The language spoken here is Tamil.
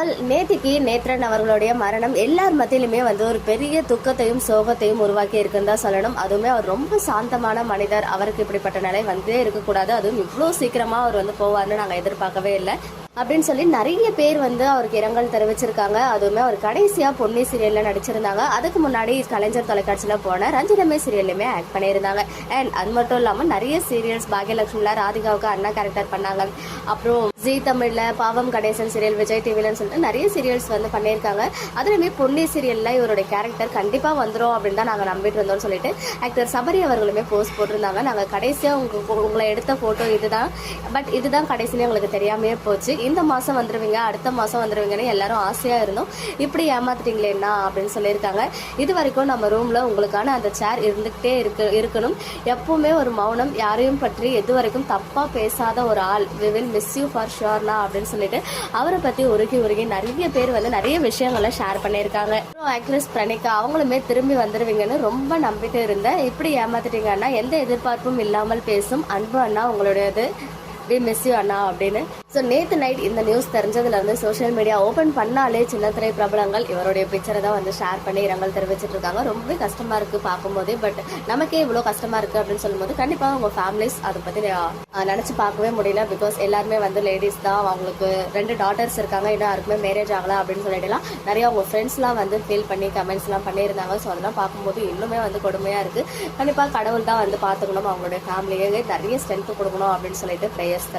ஆல் நேத்திக்கு நேத்ரன் அவர்களுடைய மரணம் எல்லார் மத்தியிலுமே வந்து ஒரு பெரிய துக்கத்தையும் சோகத்தையும் உருவாக்கி இருக்குன்னு தான் சொல்லணும். அதுவுமே அவர் ரொம்ப சாந்தமான மனிதர். அவருக்கு இப்படிப்பட்ட நிலை வந்தே இருக்கக்கூடாது. அதுவும் இவ்வளோ சீக்கிரமா அவர் வந்து போவார்னு நாங்கள் எதிர்பார்க்கவே இல்லை. அப்படின்னு சொல்லி நிறைய பேர் வந்து அவருக்கு இரங்கல் தெரிவிச்சிருக்காங்க. அதுவுமே அவர் கடைசியா பொன்னி சீரியல்ல நடிச்சிருந்தாங்க. அதுக்கு முன்னாடி கலைஞர் தொலைக்காட்சியில போன ரஞ்சிதமே சீரியல்லுமே ஆக்ட் பண்ணியிருந்தாங்க. அண்ட் அது மட்டும் இல்லாமல் நிறைய சீரியல்ஸ் பாக்யலட்சுமில ராதிகாவுக்கு அண்ணா கேரக்டர் பண்ணாங்க. அப்புறம் ஜி தமிழில் பாவம் கணேசன் சீரியல் விஜய் டிவிலன்னு சொல்லிட்டு நிறைய சீரியல்ஸ் வந்து பண்ணியிருக்காங்க. அதுலேயுமே பொன்னி சீரியலில் இவருடைய கேரக்டர் கண்டிப்பாக வந்துரும் அப்படின்னு தான் நாங்கள் நம்பிட்டு இருந்தோம்னு சொல்லிட்டு ஆக்டர் சபரி அவர்களுமே போஸ்ட் போட்டிருந்தாங்க. நாங்கள் கடைசியாக உங்கள் உங்களை எடுத்த ஃபோட்டோ இதுதான். பட் இதுதான் கடைசியில எங்களுக்கு தெரியாமையே போச்சு. இந்த மாதம் வந்துடுவீங்க அடுத்த மாதம் வந்துருவீங்கன்னு எல்லாரும் ஆசையாக இருந்தோம். இப்படி ஏமாத்துட்டீங்களேண்ணா அப்படின்னு சொல்லியிருக்காங்க. இது வரைக்கும் நம்ம ரூமில் உங்களுக்கான அந்த சேர் இருந்துக்கிட்டே இருக்கு இருக்கணும். எப்பவுமே ஒரு மௌனம் யாரையும் பற்றி எது வரைக்கும் தப்பாக பேசாத ஒரு ஆள். We will miss you for ஷுவர்னா அப்படின்னு சொல்லிட்டு அவரை பத்தி உருகி உருகி நிறைய பேர் வந்து நிறைய விஷயங்களை ஷேர் பண்ணியிருக்காங்க. ஆக்ட்ரஸ் பிரணிகா அவங்களுமே திரும்பி வந்துருவீங்கன்னு ரொம்ப நம்பிக்கை இருந்தேன். இப்படி ஏமாத்திட்டீங்கன்னா எந்த எதிர்பார்ப்பும் இல்லாமல் பேசும் அன்பு அண்ணா உங்களுடையது. வி மிஸ் யூ அண்ணா அப்படின்னு ஸோ நேற்று நைட் இந்த நியூஸ் தெரிஞ்சதுலேருந்து சோஷியல் மீடியா ஓப்பன் பண்ணாலே சின்னத்திரை பிரபலங்கள் இவருடைய பிக்சரை தான் வந்து ஷேர் பண்ணி இரங்கல் தெரிவிச்சிட்டு இருக்காங்க. ரொம்பவே கஷ்டமாக இருக்குது பார்க்கும்போதே. பட் நமக்கே இவ்வளோ கஷ்டமாக இருக்குது அப்படின்னு சொல்லும்போது கண்டிப்பாக உங்கள் ஃபேமிலிஸ் அதை பற்றி நினச்சி பார்க்கவே முடியல. பிகாஸ் எல்லாருமே வந்து லேடிஸ் தான். அவங்களுக்கு ரெண்டு டாட்டர்ஸ் இருக்காங்க. இன்னும் யாருக்குமே மேரேஜ் ஆகலை அப்படின்னு சொல்லிட்டுலாம் நிறைய அவங்க ஃப்ரெண்ட்ஸ்லாம் வந்து ஃபீல் பண்ணி கமெண்ட்ஸ்லாம் பண்ணியிருந்தாங்க. ஸோ அதெல்லாம் பார்க்கும்போது இன்னுமே வந்து கொடுமையாக இருக்குது கண்டிப்பாக கடவுள் தான் வந்து பார்த்துக்கணும். அவங்களுடைய ஃபேமிலியே நிறைய ஸ்ட்ரென்த் கொடுக்கணும் அப்படின்னு சொல்லிட்டு ப்ரேயர்ஸ் தர